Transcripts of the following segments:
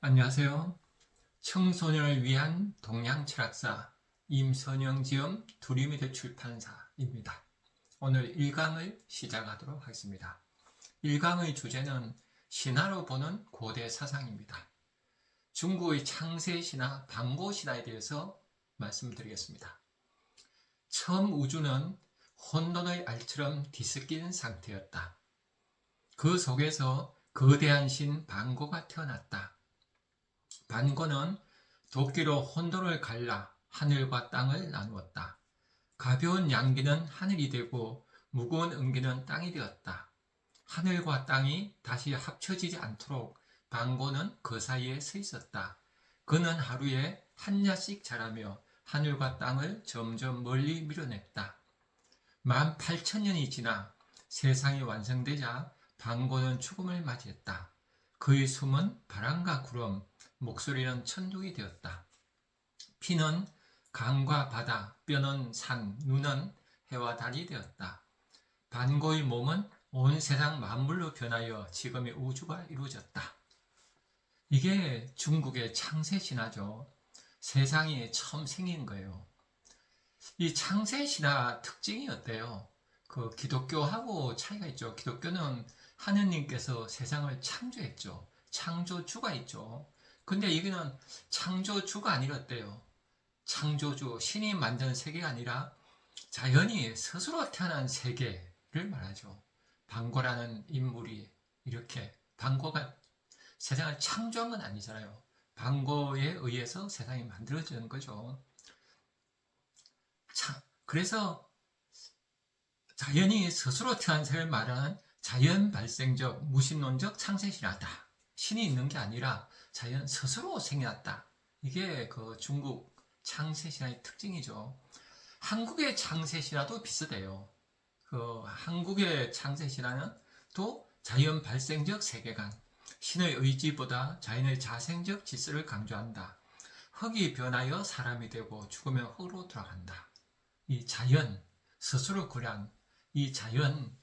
안녕하세요. 청소년을 위한 동양 철학사 임선영지음 두리미대 출판사입니다. 오늘 1강을 시작하도록 하겠습니다. 1강의 주제는 신화로 보는 고대 사상입니다. 중국의 창세 신화, 방고 신화에 대해서 말씀드리겠습니다. 처음 우주는 혼돈의 알처럼 뒤섞인 상태였다. 그 속에서 거대한 신 방고가 태어났다. 반고는 도끼로 혼돈을 갈라 하늘과 땅을 나누었다. 가벼운 양기는 하늘이 되고 무거운 음기는 땅이 되었다. 하늘과 땅이 다시 합쳐지지 않도록 반고는 그 사이에 서 있었다. 그는 하루에 한 야씩 자라며 하늘과 땅을 점점 멀리 밀어냈다. 만 8천 년이 지나 세상이 완성되자 반고는 죽음을 맞이했다. 그의 숨은 바람과 구름, 목소리는 천둥이 되었다. 피는 강과 바다, 뼈는 산, 눈은 해와 달이 되었다. 반고의 몸은 온 세상 만물로 변하여 지금의 우주가 이루어졌다. 이게 중국의 창세 신화죠. 세상이 처음 생긴 거예요. 이 창세 신화 특징이 어때요? 그 기독교하고 차이가 있죠. 기독교는 하느님께서 세상을 창조했죠. 창조주가 있죠. 근데 여기는 창조주가 아니었대요. 창조주, 신이 만든 세계가 아니라 자연이 스스로 태어난 세계를 말하죠. 방고라는 인물이 이렇게 방고가 세상을 창조한 건 아니잖아요. 방고에 의해서 세상이 만들어지는 거죠. 자, 그래서 자연이 스스로 태어난 세계를 말하는 자연 발생적, 무신론적 창세신화다. 신이 있는 게 아니라 자연 스스로 생겼다. 이게 그 중국 창세신화의 특징이죠. 한국의 창세신화도 비슷해요. 그 한국의 창세신화는 또 자연 발생적 세계관, 신의 의지보다 자연의 자생적 질서를 강조한다. 흙이 변하여 사람이 되고 죽으면 흙으로 돌아간다. 이 자연, 스스로 그냥 이 자연,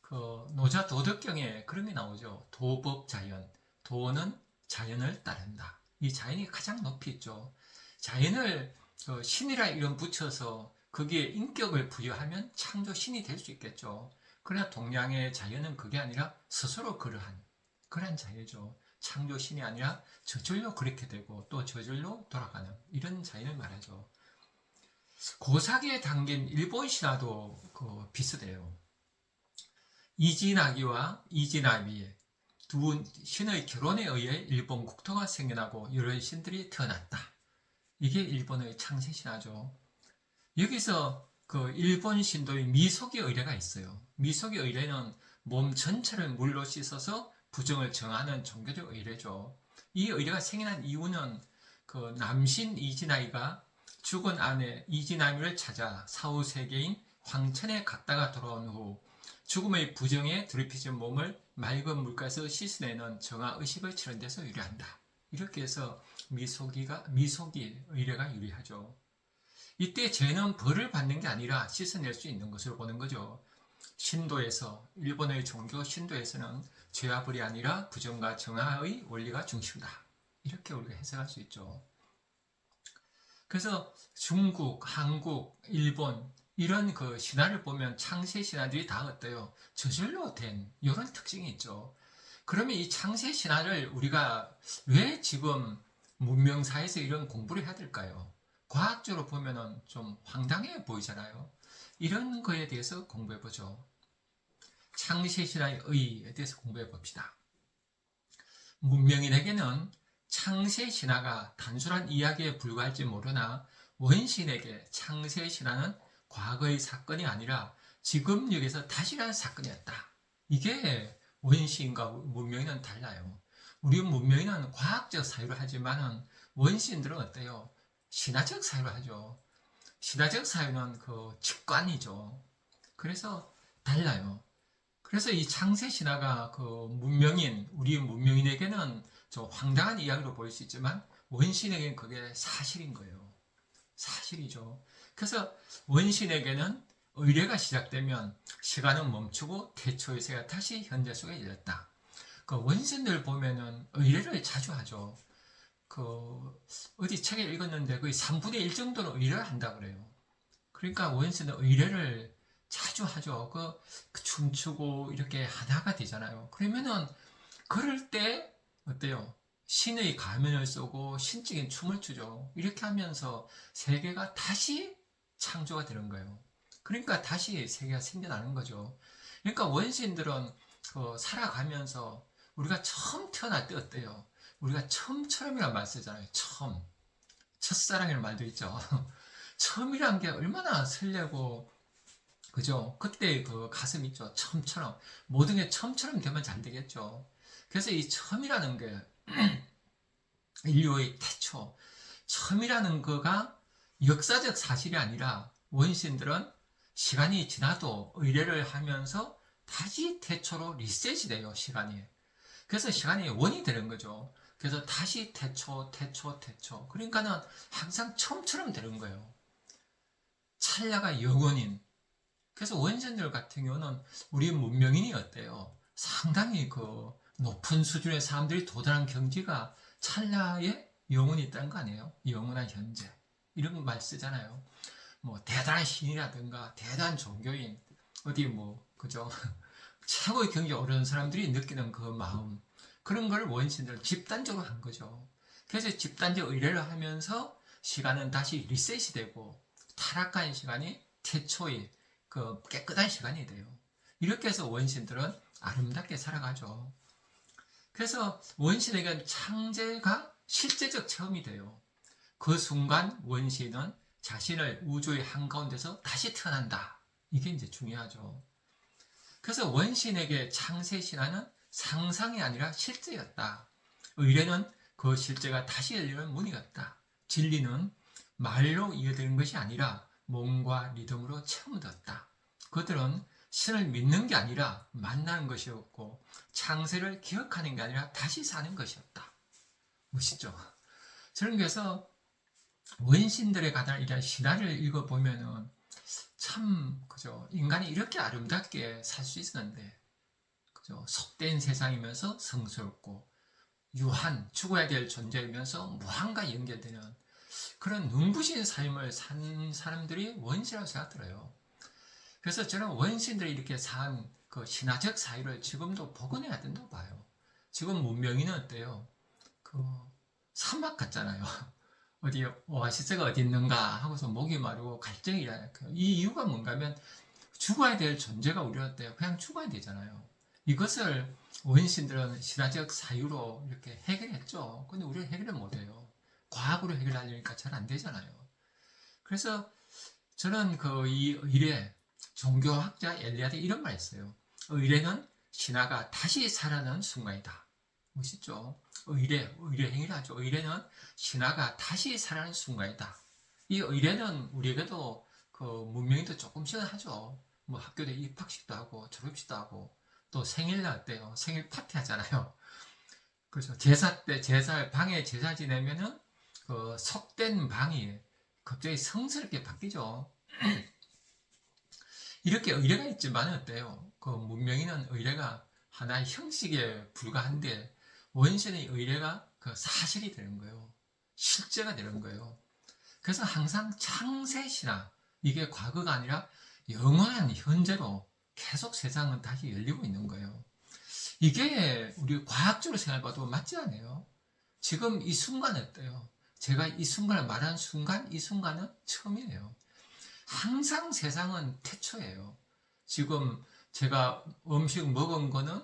그 노자 도덕경에 그런 게 나오죠. 도법 자연. 도는 자연을 따른다. 이 자연이 가장 높이 있죠. 자연을 그 신이라 이름 붙여서 거기에 인격을 부여하면 창조 신이 될 수 있겠죠. 그러나 동양의 자연은 그게 아니라 스스로 그러한 그러한 자연이죠. 창조 신이 아니라 저절로 그렇게 되고 또 저절로 돌아가는 이런 자연을 말하죠. 고사기에 담긴 일본 신화도 그 비슷해요. 이진아기와 이진아미의 두 신의 결혼에 의해 일본 국토가 생겨나고 여러 신들이 태어났다. 이게 일본의 창세 신화죠. 여기서 그 일본 신도의 미속의 의례가 있어요. 미속의 의례는 몸 전체를 물로 씻어서 부정을 정하는 종교적 의례죠. 이 의례가 생겨난 이유는 그 남신 이진아이가 죽은 아내 이진아미를 찾아 사후 세계인 황천에 갔다가 돌아온 후 죽음의 부정에 드럽히진 몸을 맑은 물가에서 씻어내는 정화 의식을 치는 데서 유리한다. 이렇게 해서 미소기가 미소기 의례가 유리하죠. 이때 죄는 벌을 받는 게 아니라 씻어낼 수 있는 것으로 보는 거죠. 신도에서 일본의 종교 신도에서는 죄와 벌이 아니라 부정과 정화의 원리가 중심이다. 이렇게 우리가 해석할 수 있죠. 그래서 중국, 한국, 일본 이런 그 신화를 보면 창세 신화들이 다 어때요? 저절로 된 이런 특징이 있죠. 그러면 이 창세 신화를 우리가 왜 지금 문명사에서 이런 공부를 해야 될까요? 과학적으로 보면은 좀 황당해 보이잖아요. 이런 거에 대해서 공부해 보죠. 창세 신화의 의에 대해서 공부해 봅시다. 문명인에게는 창세 신화가 단순한 이야기에 불과할지 모르나 원신에게 창세 신화는 과거의 사건이 아니라 지금 여기서 다시라는 사건이었다. 이게 원시인과 문명인은 달라요. 우리 문명인은 과학적 사유를 하지만 원시인들은 어때요? 신화적 사유를 하죠. 신화적 사유는 그 직관이죠. 그래서 달라요. 그래서 이 창세 신화가 그 문명인, 우리 문명인에게는 좀 황당한 이야기로 보일 수 있지만 원신에게는 그게 사실인 거예요. 사실이죠. 그래서 원신에게는 의례가 시작되면 시간은 멈추고 태초의 세가 다시 현재 속에 이르렀다. 그 원신들 보면은 의례를 자주 하죠. 그 어디 책에 읽었는데 거의 3분의 1 정도는 의뢰를 한다 그래요. 그러니까 원신은 의뢰를 자주 하죠. 그, 그 춤추고 이렇게 하나가 되잖아요. 그러면은 그럴 때 어때요? 신의 가면을 쓰고 신적인 춤을 추죠. 이렇게 하면서 세계가 다시 창조가 되는 거예요. 그러니까 다시 세계가 생겨나는 거죠. 그러니까 원신들은 그 살아가면서 우리가 처음 태어날 때 어때요? 우리가 처음처럼이라는 말 쓰잖아요. 처음. 첫사랑이라는 말도 있죠. 처음이란 게 얼마나 설레고, 그죠? 그때 그 가슴 있죠. 처음처럼. 모든 게 처음처럼 되면 잘 되겠죠. 그래서 이 처음이라는 게 인류의 태초. 처음이라는 거가 역사적 사실이 아니라 원신들은 시간이 지나도 의뢰를 하면서 다시 태초로 리셋이 돼요, 시간이. 그래서 시간이 원이 되는 거죠. 그래서 다시 태초, 태초, 태초. 그러니까는 항상 처음처럼 되는 거예요. 찰나가 영원인. 그래서 원신들 같은 경우는 우리 문명인이 어때요? 상당히 그 높은 수준의 사람들이 도달한 경지가 찰나의 영혼이 있다는 거 아니에요? 영원한 현재. 이런 말 쓰잖아요. 뭐 대단한 신이라든가 대단한 종교인 어디 뭐 그죠? 최고의 경지에 오르는 사람들이 느끼는 그 마음 그런 걸 원신들은 집단적으로 한 거죠. 그래서 집단적 의뢰를 하면서 시간은 다시 리셋이 되고 타락한 시간이 태초의 그 깨끗한 시간이 돼요. 이렇게 해서 원신들은 아름답게 살아가죠. 그래서 원신에게 창제가 실제적 체험이 돼요. 그 순간 원신은 자신을 우주의 한가운데서 다시 태어난다. 이게 이제 중요하죠. 그래서 원신에게 창세 신화는 상상이 아니라 실제였다. 의뢰는 그 실제가 다시 열리는 문이었다. 진리는 말로 이어되는 것이 아니라 몸과 리듬으로 체험되었다. 그들은 신을 믿는 게 아니라 만나는 것이었고 창세를 기억하는 게 아니라 다시 사는 것이었다. 멋있죠? 저는 그래서 원신들에 관한 이런 신화를 읽어보면은 참 그죠 인간이 이렇게 아름답게 살 수 있었는데 그죠 속된 세상이면서 성스럽고 유한 죽어야 될 존재이면서 무한과 연결되는 그런 눈부신 삶을 산 사람들이 원신이라고 생각들어요. 그래서 저는 원신들이 이렇게 산 그 신화적 사유를 지금도 복원해야 된다고 봐요. 지금 문명이는 어때요? 그 사막 같잖아요. 어디 오아시스가 어디 있는가 하고서 목이 마르고 갈증이 일어나요. 이 이유가 뭔가 하면 죽어야 될 존재가 우리한테 그냥 죽어야 되잖아요. 이것을 원신들은 신화적 사유로 이렇게 해결했죠. 근데 우리는 해결을 못해요. 과학으로 해결하려니까 잘 안 되잖아요. 그래서 저는 그 이 의뢰 종교학자 엘리아드 이런 말 했어요. 의뢰는 신화가 다시 살아나는 순간이다. 멋있죠? 의뢰, 의뢰 행위를 하죠. 의뢰는 신화가 다시 살아나는 순간이다. 이 의뢰는 우리에게도 그 문명인도 조금씩은 하죠. 뭐 학교에 입학식도 하고 졸업식도 하고 또 생일날 때요. 생일 파티 하잖아요. 그렇죠. 제사 때 제사 방에 제사 지내면은 그 속된 방이 갑자기 성스럽게 바뀌죠. 이렇게 의뢰가 있지만 어때요? 그 문명인은 의뢰가 하나의 형식에 불과한데 원신의 의뢰가 그 사실이 되는 거예요. 실제가 되는 거예요. 그래서 항상 창세시나 이게 과거가 아니라 영원한 현재로 계속 세상은 다시 열리고 있는 거예요. 이게 우리 과학적으로 생각해봐도 맞지 않아요? 지금 이 순간 어때요? 제가 이 순간을 말한 순간, 이 순간은 처음이에요. 항상 세상은 태초예요. 지금 제가 음식 먹은 거는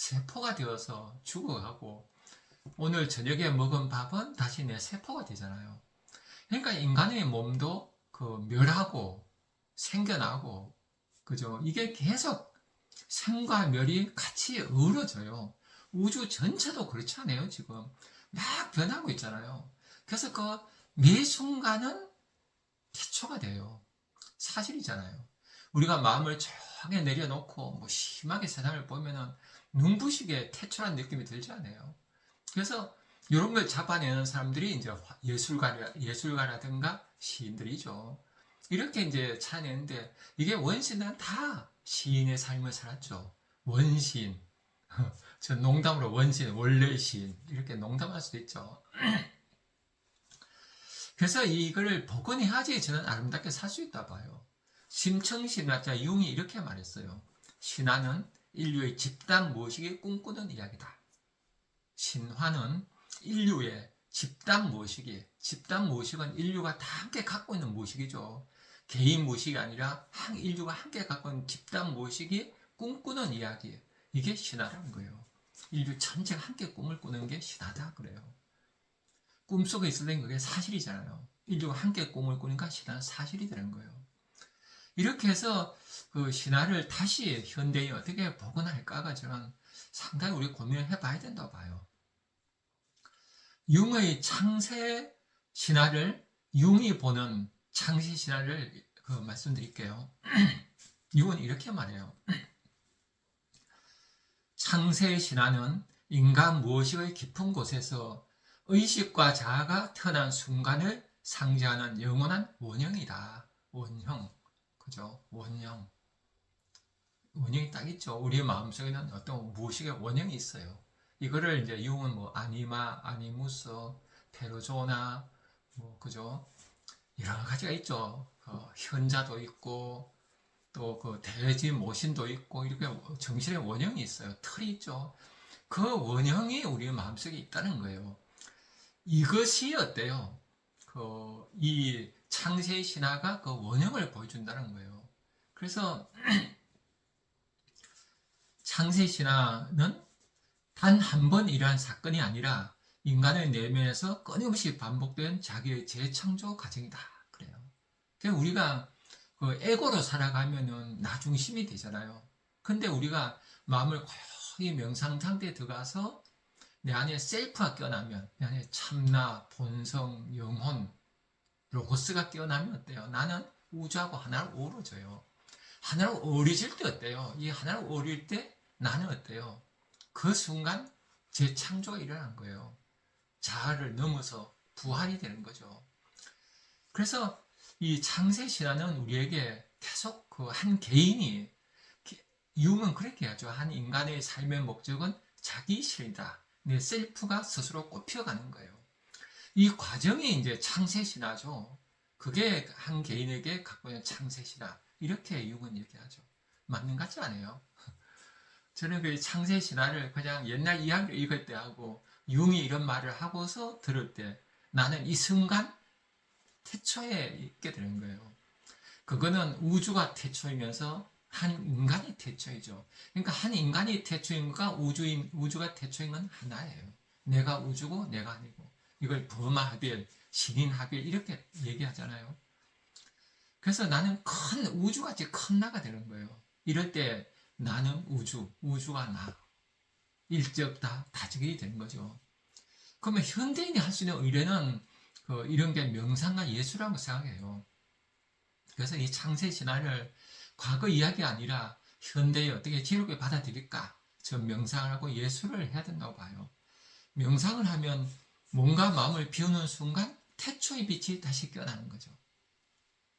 세포가 되어서 죽어가고 오늘 저녁에 먹은 밥은 다시 내 세포가 되잖아요. 그러니까 인간의 몸도 그 멸하고 생겨나고 그죠? 이게 계속 생과 멸이 같이 어우러져요. 우주 전체도 그렇지 않아요, 지금. 막 변하고 있잖아요. 그래서 그 매 순간은 태초가 돼요. 사실이잖아요. 우리가 마음을 조용히 내려놓고 뭐 심하게 세상을 보면은 눈부시게 태초란 느낌이 들지 않아요. 그래서 이런 걸 잡아내는 사람들이 이제 예술가, 예술가라든가 시인들이죠. 이렇게 이제 찾아내는데 이게 원신은 다 시인의 삶을 살았죠. 원시저 농담으로 원신, 원래 시인 이렇게 농담할 수도 있죠. 그래서 이거를 복원해야지 저는 아름답게 살 수 있다 봐요. 심청신화자 융이 이렇게 말했어요. 신화는 인류의 집단 모식이 꿈꾸는 이야기다. 신화는 인류의 집단 모식이, 집단 모식은 인류가 다 함께 갖고 있는 모식이죠. 개인 모식이 아니라 한 인류가 함께 갖고 있는 집단 모식이 꿈꾸는 이야기. 이게 신화라는 거예요. 인류 전체가 함께 꿈을 꾸는 게 신화다 그래요. 꿈속에 땐 그게 사실이잖아요. 인류가 함께 꿈을 꾸니까 신화는 사실이 되는 거예요. 이렇게 해서 그 신화를 다시 현대에 어떻게 복원할까가 저는 상당히 우리 고민을 해봐야 된다고 봐요. 융의 창세 신화를 융이 보는 창세 신화를 그 말씀드릴게요. 융은 이렇게 말해요. 창세 신화는 인간 무의식의 깊은 곳에서 의식과 자아가 태어난 순간을 상징하는 영원한 원형이다. 원형. 그죠? 원형. 원형이 딱 있죠. 우리의 마음속에는 어떤 무의식의 원형이 있어요. 이거를 이제 융은 뭐 아니마, 아니무스, 페르조나, 뭐 그죠? 여러 가지가 있죠. 어, 현자도 있고 또 그 대지 모신도 있고 이렇게 정신의 원형이 있어요. 틀이 있죠. 그 원형이 우리 마음속에 있다는 거예요. 이것이 어때요? 그 이 창세 신화가 그 원형을 보여준다는 거예요. 그래서 창세 신화는 단 한 번 일어난 사건이 아니라 인간의 내면에서 끊임없이 반복된 자기의 재창조 과정이다. 그래요. 그래서 우리가 그 에고로 살아가면은 나 중심이 되잖아요. 근데 우리가 마음을 거의 명상 상태에 들어가서 내 안에 셀프가 깨어나면 내 안에 참나, 본성, 영혼, 로고스가 깨어나면 어때요? 나는 우주하고 하나로 어우러져요. 하나로 어우러질 때 어때요? 이 하나로 어우러질 때 나는 어때요? 그 순간 제 창조가 일어난 거예요. 자아를 넘어서 부활이 되는 거죠. 그래서 이 창세 신화는 우리에게 계속 그 한 개인이 융은 그렇게 하죠. 한 인간의 삶의 목적은 자기 실이다. 내 셀프가 스스로 꼽혀가는 거예요. 이 과정이 이제 창세 신화죠. 그게 한 개인에게 갖고 있는 창세 신화. 이렇게 융은 얘기하죠. 맞는 것 같지 않아요? 저는 그 창세 신화를 그냥 옛날 이야기를 읽을 때 하고 융이 이런 말을 하고서 들을 때 나는 이 순간 태초에 있게 되는 거예요. 그거는 우주가 태초이면서 한 인간이 태초이죠. 그러니까 한 인간이 태초인 것과 우주인, 우주가 태초인 건 하나예요. 내가 우주고 내가 아니고. 이걸 범하별, 신인하별 이렇게 얘기하잖아요. 그래서 나는 큰 우주같이 큰 나가 되는 거예요. 이럴 때 나는 우주, 우주가 나. 일적 다 다지게 되는 거죠. 그러면 현대인이 할 수 있는 의뢰는 그 이런 게 명상과 예술이라고 생각해요. 그래서 이 창세 신화를 과거 이야기 아니라 현대에 어떻게 지롭게 받아들일까? 저 명상을 하고 예술을 해야 된다고 봐요. 명상을 하면 뭔가 마음을 비우는 순간 태초의 빛이 다시 깨어나는 거죠.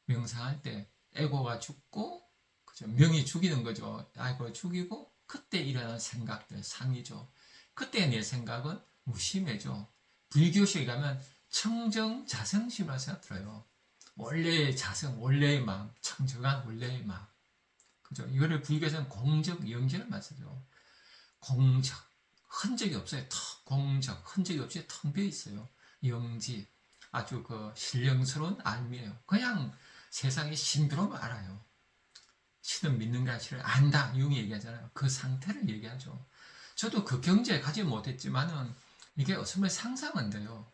명상할 때 에고가 죽고 그죠? 명이 죽이는 거죠. 에고가 죽이고 그때 일어나는 생각들 상이죠. 그때 내 생각은 무심해져. 불교식에 가면 청정 자성심이라고 생각 들어요. 원래의 자성, 원래의 마음, 청정한 원래의 마음. 그죠? 이거를 불교에서는 공적, 영적을 말씀죠. 공적, 흔적이 없어요. 턱, 공적, 흔적이 없이 텅 비어 있어요. 영지, 아주 그 신령스러운 알미예요. 그냥 세상의 신비로움 알아요. 신은 믿는 게 아니라 신을 안다. 융이 얘기하잖아요. 그 상태를 얘기하죠. 저도 그 경지에 가지 못했지만은 이게 어쩌면 상상은 돼요.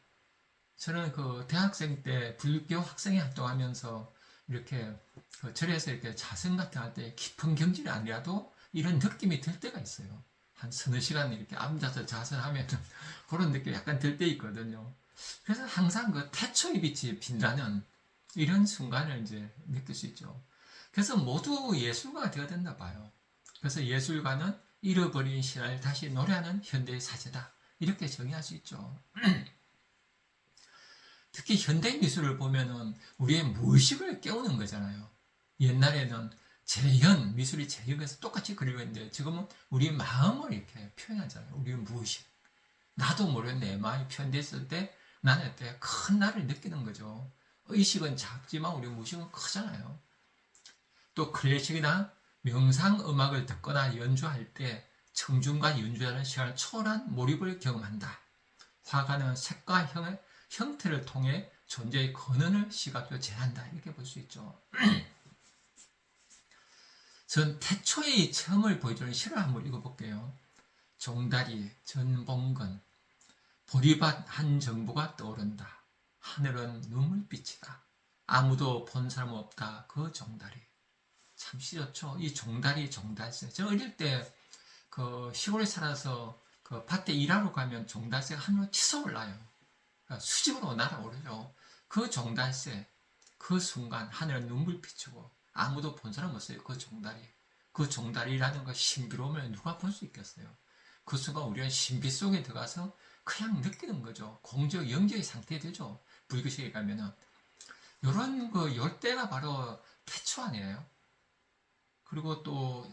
저는 그 대학생 때 불교 학생회 활동하면서 이렇게 그 절에서 이렇게 자선 같은 할 때 깊은 경지를 아니라도 이런 느낌이 들 때가 있어요. 한 서너 시간 이렇게 앉아서 자선하면 그런 느낌이 약간 들 때 있거든요. 그래서 항상 그 태초의 빛이 빛나는 이런 순간을 이제 느낄 수 있죠. 그래서 모두 예술가가 되어야 된다 봐요. 그래서 예술가는 잃어버린 신화를 다시 노래하는 현대의 사제다. 이렇게 정의할 수 있죠. 특히 현대 미술을 보면은 우리의 무의식을 깨우는 거잖아요. 옛날에는 재현, 미술이 재현해서 똑같이 그리고 있는데 지금은 우리 마음을 이렇게 표현하잖아요. 우리 무의식. 나도 모르는 내 마음이 표현됐을 때 나는 때 큰 나를 느끼는 거죠. 의식은 작지만 우리 무식은 크잖아요. 또 클래식이나 명상 음악을 듣거나 연주할 때 청중과 연주자는 시간을 초월한 몰입을 경험한다. 화가는 색과 형의 형태를 통해 존재의 근원을 시각적으로 재한다. 이렇게 볼 수 있죠. 전 태초의 체험을 보여주는 시를 한번 읽어볼게요. 종다리, 전봉건, 보리밭 한 정부가 떠오른다. 하늘은 눈물빛이다. 아무도 본 사람 없다. 그 종다리. 참 시좋죠. 이 종다리, 종달새. 저 어릴 때 그 시골에 살아서 그 밭에 일하러 가면 종달새가 하늘로 치솟 올라요. 그러니까 수직으로 날아오르죠. 그 종달새, 그 순간 하늘은 눈물 비추고 아무도 본 사람 없어요. 그 종다리. 그 종다리라는 거 신비로움을 누가 볼 수 있겠어요. 그 순간 우리는 신비 속에 들어가서 그냥 느끼는 거죠. 공적 영적의 상태 되죠. 불교식에 가면은. 요런 그 열대가 바로 태초 아니에요. 그리고 또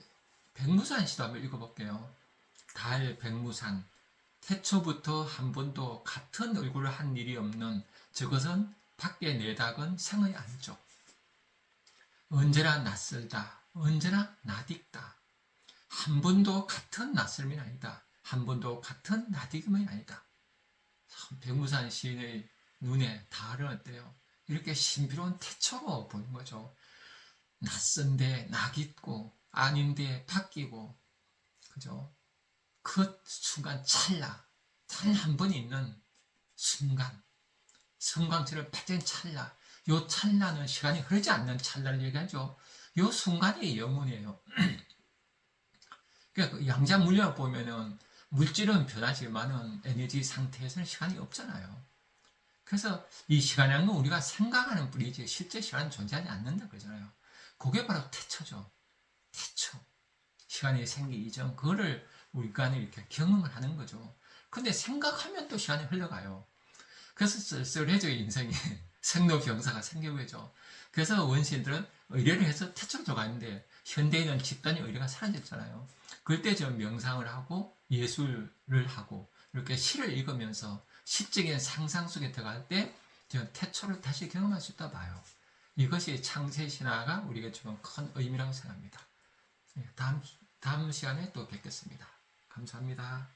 백무산 시도 한번 읽어볼게요. 달 백무산. 태초부터 한 번도 같은 얼굴을 한 일이 없는 저것은 밖에 내다은 생의 안쪽. 언제나 낯설다. 언제나 나딕다. 한 번도 같은 낯설음이 아니다. 한 번도 같은 나딕음이 아니다. 참 백무산 시인의 눈에 달은 어때요? 이렇게 신비로운 태초로 보는 거죠. 낯선데 낙있고 아닌데 바뀌고 그죠? 그 순간 찰나 단 한 번 있는 순간 성광처럼 빠진 찰나 요 찰나는 시간이 흐르지 않는 찰나를 얘기하죠. 요 순간이 영혼이에요. 그러니까 그 양자 물리학 보면은 물질은 변하지만은 에너지 상태에서는 시간이 없잖아요. 그래서 이 시간이라는 건 우리가 생각하는 뿐이지 실제 시간은 존재하지 않는다 그러잖아요. 그게 바로 태초죠. 태초. 시간이 생기기 이전 그거를 우리가 이렇게 경험을 하는 거죠. 근데 생각하면 또 시간이 흘러가요. 그래서 쓸쓸해져 인생이 생로병사가 생겨보죠. 그래서 원시인들은 의뢰를 해서 태초로 들어가는데 현대인은 집단의 의뢰가 사라졌잖아요. 그럴 때좀 명상을 하고 예술을 하고 이렇게 시를 읽으면서 시적인 상상 속에 들어갈 때 태초를 다시 경험할 수 있다 봐요. 이것이 창세 신화가 우리에게 주는 큰 의미라고 생각합니다. 예, 다음 다음 시간에 또 뵙겠습니다. 감사합니다.